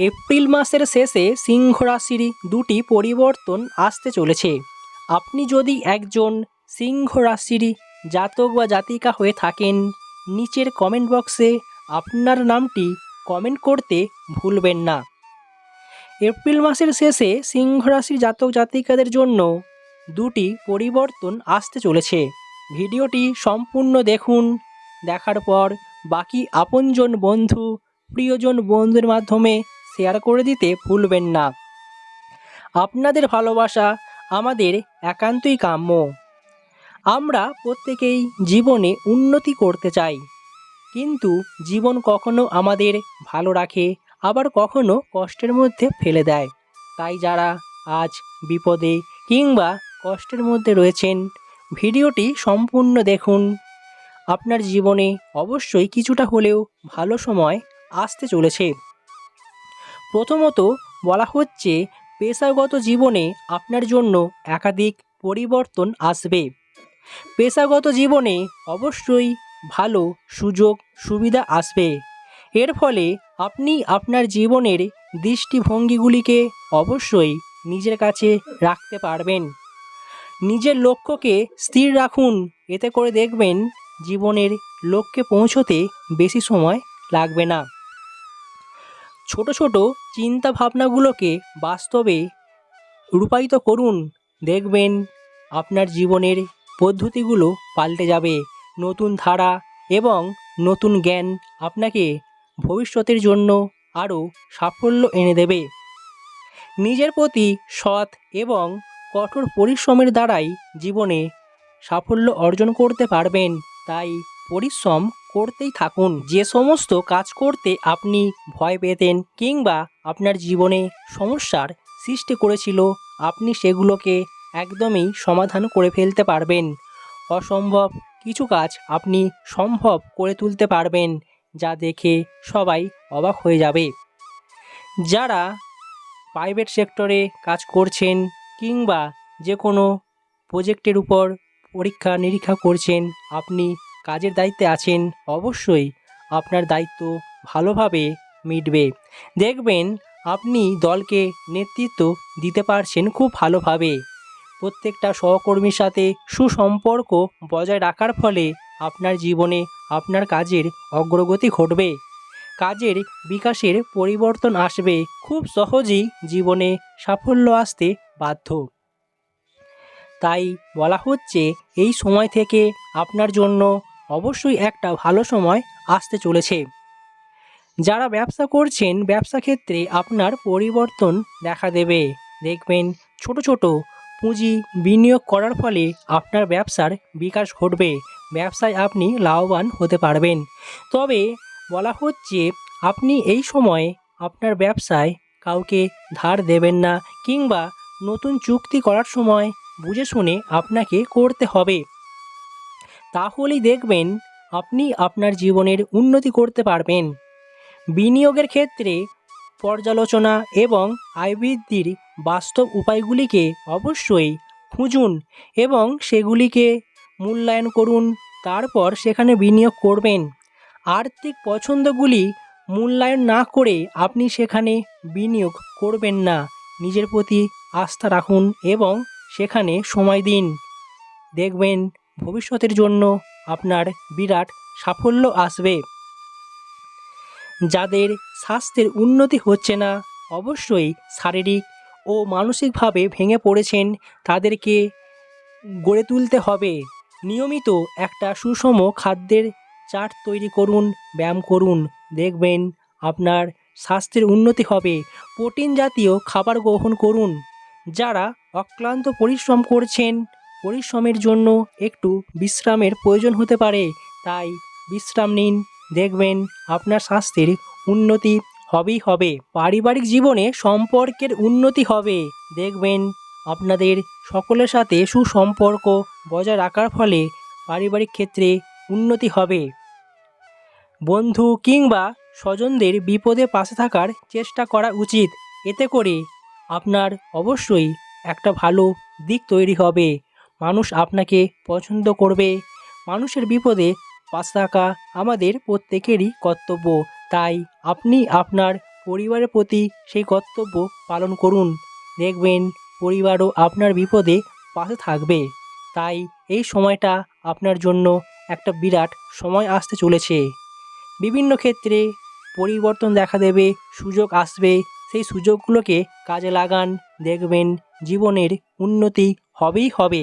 April মাসের শেষে সিংহ রাশির দুটি পরিবর্তন আসতে চলেছে। আপনি যদি একজন সিংহ রাশির জাতক বা জাতিকা হয়ে থাকেন, নিচের কমেন্ট বক্সে আপনার নামটি কমেন্ট করতে ভুলবেন না। এপ্রিল মাসের শেষে সিংহ রাশির জাতক জাতিকাদের জন্য দুটি পরিবর্তন আসতে চলেছে। ভিডিওটি সম্পূর্ণ দেখুন। দেখার পর বাকি আপনজন বন্ধু, প্রিয়জন বন্ধুর মাধ্যমে শেয়ার করে দিতে ভুলবেন না। আপনাদের ভালোবাসা আমাদের একান্তই কাম্য। আমরা প্রত্যেকেই জীবনে উন্নতি করতে চাই, কিন্তু জীবন কখনো আমাদের ভালো রাখে, আবার কখনো কষ্টের মধ্যে ফেলে দেয়। তাই যারা আজ বিপদে কিংবা কষ্টের মধ্যে রয়েছেন, ভিডিওটি সম্পূর্ণ দেখুন। আপনার জীবনে অবশ্যই কিছুটা হলেও ভালো সময় আসতে চলেছে। প্রথমত বলা হচ্ছে, পেশাগত জীবনে আপনার জন্য একাধিক পরিবর্তন আসবে। পেশাগত জীবনে অবশ্যই ভালো সুযোগ সুবিধা আসবে। এর ফলে আপনি আপনার জীবনের দৃষ্টিভঙ্গিগুলিকে অবশ্যই নিজের কাছে রাখতে পারবেন। নিজের লক্ষ্যকে স্থির রাখুন, এতে করে দেখবেন জীবনের লক্ষ্যে পৌঁছতে বেশি সময় লাগবে না। ছোট ছোট চিন্তা ভাবনাগুলোকে বাস্তবে রূপায়িত করুন। দেখবেন আপনার জীবনের পদ্ধতিগুলো পাল্টে যাবে। নতুন ধারা এবং নতুন জ্ঞান আপনাকে ভবিষ্যতের জন্য আরও সাফল্য এনে দেবে। নিজের প্রতি সৎ এবং কঠোর পরিশ্রমের দ্বারাই জীবনে সাফল্য অর্জন করতে পারবেন। তাই পরিশ্রম করতেই থাকুন। যে সমস্ত কাজ করতে আপনি ভয় পেতেন কিংবা আপনার জীবনে সমস্যার সৃষ্টি করেছিল, আপনি সেগুলোকে একদমই সমাধান করে ফেলতে পারবেন। অসম্ভব কিছু কাজ আপনি সম্ভব করে তুলতে পারবেন, যা দেখে সবাই অবাক হয়ে যাবে। যারা প্রাইভেট সেক্টরে কাজ করছেন কিংবা যে কোনো প্রজেক্টের উপর পরীক্ষা নিরীক্ষা করছেন, আপনি কাজের দায়িত্বে আছেন, অবশ্যই আপনার দায়িত্ব ভালোভাবে মিটবে। দেখবেন আপনি দলকে নেতৃত্ব দিতে পারছেন খুব ভালোভাবে। প্রত্যেকটা সহকর্মীর সাথে সুসম্পর্ক বজায় রাখার ফলে আপনার জীবনে আপনার কাজের অগ্রগতি ঘটবে। কাজের বিকাশের পরিবর্তন আসবে খুব সহজেই জীবনে সাফল্য আসতে বাধ্য। তাই বলা হচ্ছে, এই সময় থেকে আপনার জন্য অবশ্যই একটা ভালো সময় আসতে চলেছে। যারা ব্যবসা করছেন, ব্যবসা ক্ষেত্রে আপনার পরিবর্তন দেখা দেবে। দেখবেন ছোট ছোট পুঁজি বিনিয়োগ করার ফলে আপনার ব্যবসার বিকাশ ঘটবে। ব্যবসায় আপনি লাভবান হতে পারবেন। তবে বলা হচ্ছে, আপনি এই সময়ে আপনার ব্যবসায় কাউকে ধার দেবেন না কিংবা নতুন চুক্তি করার সময় বুঝে শুনে আপনাকে করতে হবে। তাহলেই দেখবেন আপনি আপনার জীবনের উন্নতি করতে পারবেন। বিনিয়োগের ক্ষেত্রে পর্যালোচনা এবং আয় বৃদ্ধির বাস্তব উপায়গুলিকে অবশ্যই খুঁজুন এবং সেগুলিকে মূল্যায়ন করুন, তারপর সেখানে বিনিয়োগ করবেন। আর্থিক পছন্দগুলি মূল্যায়ন না করে আপনি সেখানে বিনিয়োগ করবেন না। নিজের প্রতি আস্থা রাখুন এবং সেখানে সময় দিন। দেখবেন ভবিষ্যতের জন্য আপনার বিরাট সাফল্য আসবে। যাদের স্বাস্থ্যের উন্নতি হচ্ছে না, অবশ্যই শারীরিক ও মানসিকভাবে ভেঙে পড়েছেন তাদেরকে গড়ে তুলতে হবে। নিয়মিত একটা সুষম খাদ্যের চার্ট তৈরি করুন, ব্যায়াম করুন, দেখবেন আপনার স্বাস্থ্যের উন্নতি হবে। প্রোটিন জাতীয় খাবার গ্রহণ করুন। যারা অক্লান্ত পরিশ্রম করছেন পরিশ্রমের জন্য একটু বিশ্রামের প্রয়োজন হতে পারে। তাই বিশ্রাম নিন, দেখবেন আপনার স্বাস্থ্যের উন্নতি হবেই হবে। পারিবারিক জীবনে সম্পর্কের উন্নতি হবে। দেখবেন আপনাদের সকলের সাথে সুসম্পর্ক বজায় রাখার ফলে পারিবারিক ক্ষেত্রে উন্নতি হবে। বন্ধু কিংবা স্বজনদের বিপদে পাশে থাকার চেষ্টা করা উচিত। এতে করে আপনার অবশ্যই একটা ভালো দিক তৈরি হবে। মানুষ আপনাকে পছন্দ করবে। মানুষের বিপদে পাশে থাকা আমাদের প্রত্যেকেরই কর্তব্য। তাই আপনি আপনার পরিবারের প্রতি সেই কর্তব্য পালন করুন। দেখবেন পরিবারও আপনার বিপদে পাশে থাকবে। তাই এই সময়টা আপনার জন্য একটা বিরাট সময় আসতে চলেছে। বিভিন্ন ক্ষেত্রে পরিবর্তন দেখা দেবে, সুযোগ আসবে। সেই সুযোগগুলোকে কাজে লাগান, দেখবেন জীবনের উন্নতি হবেই হবে।